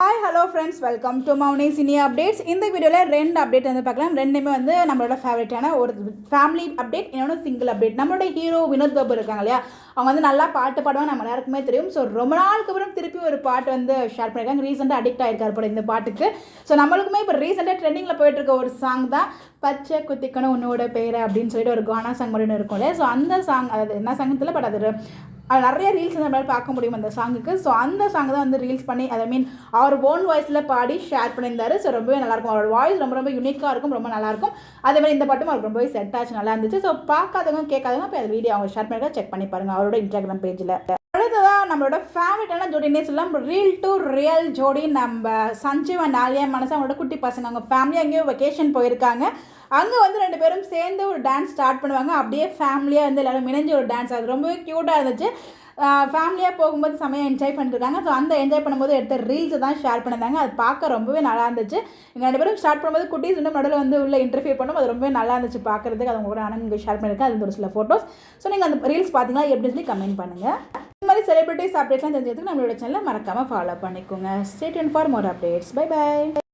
Hi hello friends welcome to Mouni cine updates இந்த வீடியோவில் ரெண்டு அப்டேட் வந்து பார்க்கலாம். ரெண்டுமே வந்து நம்மளோட ஃபேவரட்டான ஒரு ஃபேமிலி அப்டேட் இன்னொன்று சிங்கிள் அப்டேட் நம்மளோட ஹீரோ வினோத் பாபு இருக்காங்க இல்லையா? அவங்க வந்து நல்லா பாட்டு பாடுவாங்க. நம்ம எல்லாருக்குமே தெரியும். ஸோ ரொம்ப நாளுக்கு அப்புறம் திருப்பி ஒரு பாட்டு வந்து ஷேர் பண்ணியிருக்காங்க. ரீசெண்டாக அடிக்ட் ஆயிருக்காரு போல இந்த பாட்டுக்கு. ஸோ நம்மளுக்குமே இப்போ ரீசெண்டாக ட்ரெண்டிங்கில் போயிட்டு இருக்க ஒரு சாங் தான் பச்சை குத்திக்கணும் உன்னோட பேரை அப்படின்னு சொல்லிட்டு ஒரு கானா சாங் மட்டும் இருக்கும் இல்லையா? ஸோ அந்த சாங் அது என்ன சாங் தெரியல பட் அது நிறைய ரீல்ஸ் நம்மளால் பார்க்க முடியும் அந்த சாங்குக்கு ஸோ அந்த சாங் தான் வந்து ரீல்ஸ் பண்ணி ஐ மீன் அவர் ஓன் வாய்ஸில் பாடி ஷேர் பண்ணியிருந்தாரு. ஸோ ரொம்பவே நல்லாயிருக்கும் அவரோட வாய்ஸ் ரொம்ப ரொம்ப யூனிக்காக இருக்கும் ரொம்ப நல்லாயிருக்கும் அதே மாதிரி இந்த பாட்டும் அவருக்கு ரொம்பவே செட் ஆச்சு நல்லா இருந்துச்சு. ஸோ பார்க்காதவங்க கேட்காதவங்க இப்போ அந்த வீடியோ அவங்க ஷேர் பண்ணிருக்கா செக் பண்ணி பாருங்கள் அவரோட இன்ஸ்டாகிராம் பேஜில் நம்மளோட ஃபேவரட்டான ஜோடினே சொல்லலாம். ரியல் டு ரியல் ஜோடி நம்ம சஞ்சீவ் அண்ட் ஆலியா மனசு அவங்களோட குட்டி பசங்க. அவங்க ஃபேமிலியாக எங்கேயோ வெக்கேஷன் போயிருக்காங்க. அங்கே வந்து ரெண்டு பேரும் சேர்ந்து ஒரு டான்ஸ் ஸ்டார்ட் பண்ணுவாங்க. அப்படியே ஃபேமிலியாக வந்து எல்லோரும் இணைஞ்சு ஒரு டான்ஸ் அது ரொம்பவே க்யூட்டாக இருந்துச்சு. ஃபேமிலியாக போகும்போது செமையாக என்ஜாய் பண்ணிருக்காங்க ஸோ அந்த என்ஜாய் பண்ணும்போது எடுத்த ரீல்ஸை தான் ஷேர் பண்ணியிருந்தாங்க. அது பார்க்க ரொம்பவே நல்லா இருந்துச்சு. இங்கே ரெண்டு பேரும் ஸ்டார்ட் பண்ணும்போது குட்டீஸ் இன்னும் நடுவில் வந்து உள்ள இன்டர்வியூ பண்ணும். அது ரொம்பவே நல்லா இருந்துச்சு பார்க்குறதுக்கு. அது உங்களோட கூட இங்கே ஷேர் பண்ணியிருக்கேன். அது ஒரு சில ஃபோட்டோஸ் ஸோ நீங்கள் அந்த ரீல்ஸ் பார்த்தீங்கன்னா எப்படின்னு சொல்லி கமெண்ட் பண்ணுங்கள் செலிபிரிட்டிஸ் அப்டேட்லாம் தெரிஞ்சதுக்கு நம்மளோட சேனலை மறக்காமல் ஃபாலோ பண்ணிக்கோங்க. Stay tuned for more updates bye bye